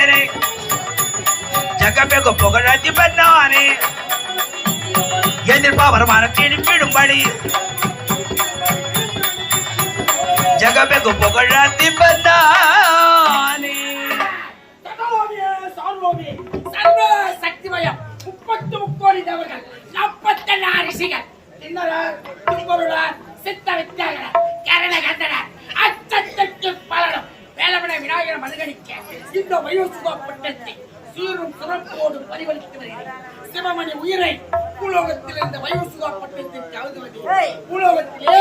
வைத்தியரே ஜகமெகு புகழத்தி பண்ணானே. எதிர்ப்பா வருமானத்தை விடும்படி ஜகமெகு புகழத்தி பண்ணானே. சகலோமியே, சார்வோமியே, சர்வ சக்திமயம், முப்பத்து முக்கோடி தேவர்கள், நாற்பத்தி ரிஷிகள், கிண்ணறர், சித்த வித்தியாகரர், கரண கந்தனர், விநாயகர் மனுகணிக்க, இந்த வயோசுகா பட்டத்தை சீரும் சிறப்போடு பரிவலித்து வருகிறேன். சிவமணி உயிரை பூலோகத்தில் இருந்த வயோசுகா பட்டத்திற்கு அழுதுவது பூலோகத்திலே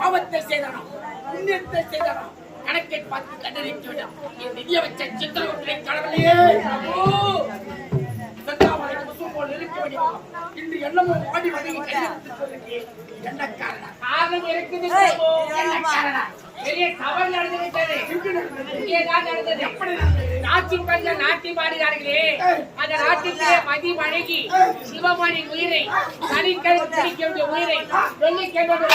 பாவத்தை செய்தனம் புண்ணியத்தை செய்தனம் கணக்கை பார்த்து கண்டறிந்து விடும் என் இருக்க வேண்டும் இன்று என்னமோ கையெழுத்து சொல்லுங்க என்ன காரணம்? காரணம் இருக்குது. என்ன காரணம்? பெரிய தவறு நடந்து விட்டது நடந்தது? இங்கேதான் நடந்தது? நாட்டின் பஞ்ச நாட்டி பாடுகிறார்களே. அந்த நாட்டிலே மதி வழங்கி. சிவமணி உயிரை வேண்டிய உயிரை வெள்ளிக்கிழமை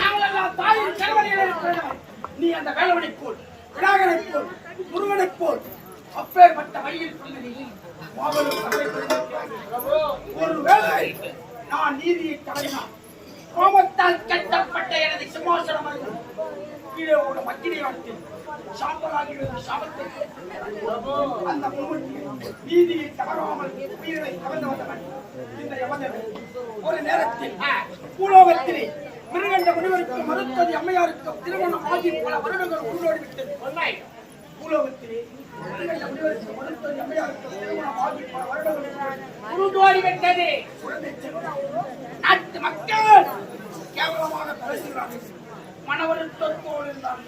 நாங்களெல்லாம் தாயின் இருக்கிறோம் நீ அந்த போல் போல் போல் அப்பேற்பட்ட வழியில் புரிந்து நீ மாபெரும். நான் நீதியை தவறினான் கோபத்தால் கட்டப்பட்ட எனது சிம்மாசனம் அது. கீழே ஒரு மக்கினை வாழ்த்தில் சாம்பலாகி விழுந்த சாபத்தை அந்த நீதியை தவறாமல் உயிரை கவர்ந்து வந்தவன் இந்த யமதேவன் ஒரு நேரத்தில் பூலோகத்திலே மிருகண்ட முனிவருக்கு மருத்துவதி அம்மையாருக்கும் திருமணம் ஆகி பல வருடங்கள் உருளோடி விட்டது பூலோகத்திலே உருண்டோடி விட்டது. நாட்டு மக்கள் கேவலமாக பேசுகிறார்கள் மனவருத்தத்தோடு இருந்தார்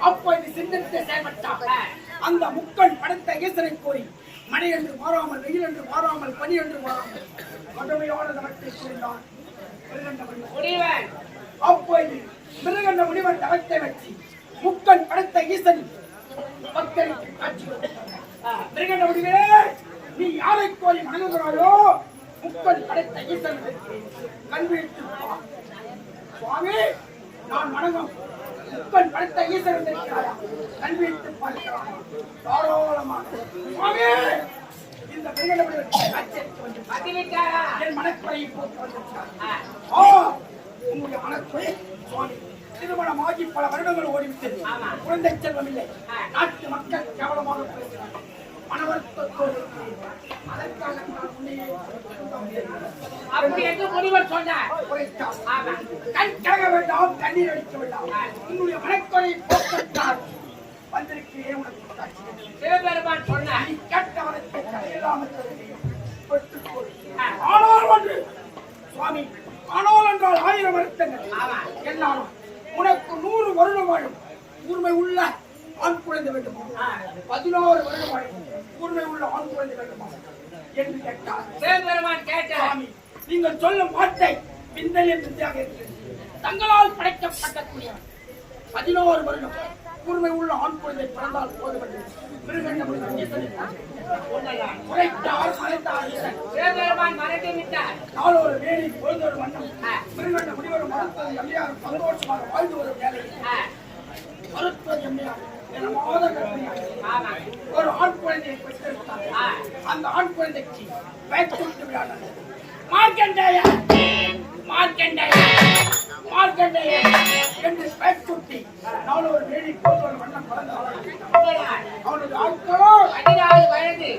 அப்போ இது சிந்தித்து செயல்பட்டார் அந்த முக்கண் படைத்த ஈசனை கோரி மழை என்று மாறாமல் வெயில் என்று மாறாமல் பனி என்று மாறாமல் கடுமையான தவத்தை முனிவர். முடிவன் அப்போது மிருகண்ட முனிவர் தவத்தை வச்சு முக்கண் படைத்த ஈசன் காட்சி. மிருகண்ட முடிவே நீ யாரை கோரி வணங்குகிறாயோ முக்கண் படைத்த ஈசன் கண் விழித்து பார். சுவாமி நான் வணங்கும். முக்கண் படைத்த ஈசன் இருக்கிறாயா? கண் விழித்து பார்க்கிறாயா? தாராளமாக. சுவாமி இந்த மிருகண்ட பதிவிட்டாரா என் மனக்குறையை போக்கு வந்திருக்கிறார் பல வருடங்கள் ஓடிவிட்டது. குழந்தை செல்வம் இல்லை. நாட்டு மக்கள் கேவலமாக பேசுகிறார்கள் மனவருத்தத்தோடு இருக்கிறேன். அதற்காக அப்படி என்று முனிவர் சொன்னார் கண் வேண்டாம் கண்ணீர் அடிக்க வேண்டாம் உன்னுடைய மனக்குறை போக்கத்தால் வந்திருக்கிறேன் உனக்கு சிவபெருமான் சொன்னார் நீ கேட்ட வரத்தை. பெற்றுக்கொள். ஆனால் ஒன்று சுவாமி ஆனால் என்றால் ஆயிரம் வருத்தங்கள் ஆமா. என்னாலும் உனக்கு நூறு வருடம் வாழும் கூர்மை உள்ள ஆண் குழந்தை வேண்டுமா. பதினோரு வருடம் கூர்மை உள்ள ஆண் குழந்தை வேண்டுமா. என்று கேட்டார். சுவாமி நீங்கள் சொல்லும் வார்த்தை விந்தலின் வித்தியாக இருக்கிறது. தங்களால் படைக்கப்பட்டக்கூடியவன் பதினோரு வருடம் கூர்மை உள்ள ஆண் குழந்தை பிறந்தால் முனிவர் ஈசனை குறைத்தார் மறைத்தார் மறைத்து விட்டார். நாளொரு வேலி பொழுதொரு வண்ணம் மிருகண்ட மருத்துவ எம்மையார் சந்தோஷமாக வாழ்ந்து வரும் வேலையில் ஆ, ஒரு ஆண் குழந்தையை பெற்றெடுத்தார் அந்த ஆண் குழந்தைக்கு வயிற்று விட்டு விளையாடாது மார்க்கண்டேயா மார்க்கண்டேயா மார்க்கண்டேயா என்று பெயர் சுட்டி நான் ஒரு வேடி போல் ஒரு வண்ணம் பிறந்த ஆட்களோ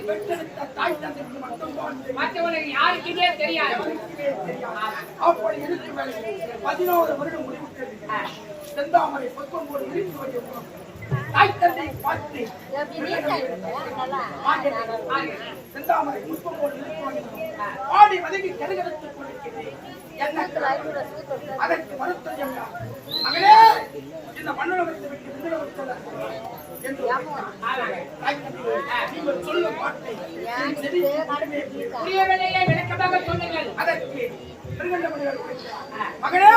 பெற்றெடுத்த தாய் தந்தைக்கு மட்டும் யாருக்குமே தெரியாது அப்படி இருக்கும் பதினோரு வருடம் முடிவுற்றது செந்தாமரை பத்தொன்பது இருந்து தாய் தந்தை பார்த்து செந்தாமரை ஆடி வதங்கி கொண்டிருக்கிறேன் என்ன அதற்கு மருத்துவம் மகளே இந்த மண்ணுலகத்தை விட்டு விண்ணுலகத்தில் என்று தாய் தந்தை, நீங்கள் சொல்லும் வார்த்தை என் செவிக்கு மட்டுமே கேட்கும். புரியவில்லையே விளக்கமாக சொல்லுங்கள். அதற்கு மகளே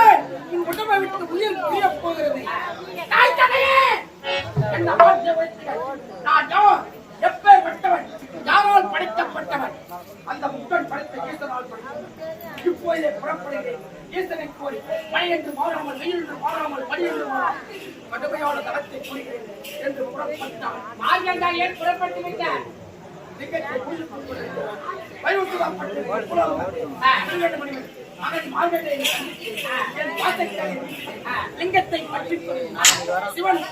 உன் உடம்பை விட்டு உயிர் பிரியப் போகிறது. தாய் தந்தையே! என்ன வார்த்தை எப்பேற்பட்டவன்? யாரால் படைக்கப்பட்டவன்? அந்த முக்கன் படைத்த ஈசனால் படைத்தவன். இப்போதே புறப்படுகிறேன். ஈசனை கோரி மழை என்று மாறாமல் வெயில் என்று மாறாமல் பனி என்று மாறாமல். புரிகிறேன் என்று புறப்பட்டான். மார்கண்டால் ஏன் புறப்பட்டு விட்டார்? லிங்கத்தை புரிந்து சிவன்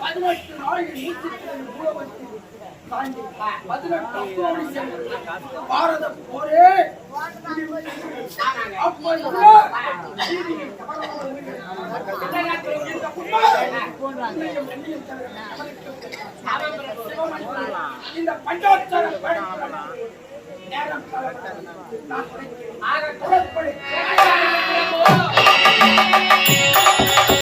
பதினெட்டு நாளில் நூற்றி பதினெட்டு பாரத போரே அப்பொழுது நீதியை தவறாமல் இருக்கிறது. இந்த உண்மை உன்னையும் என்னையும் தவிர எவருக்கும் சிவமணி, இந்த பஞ்சாட்சரம் படிப்பது நேரம் ஆக குலப்படி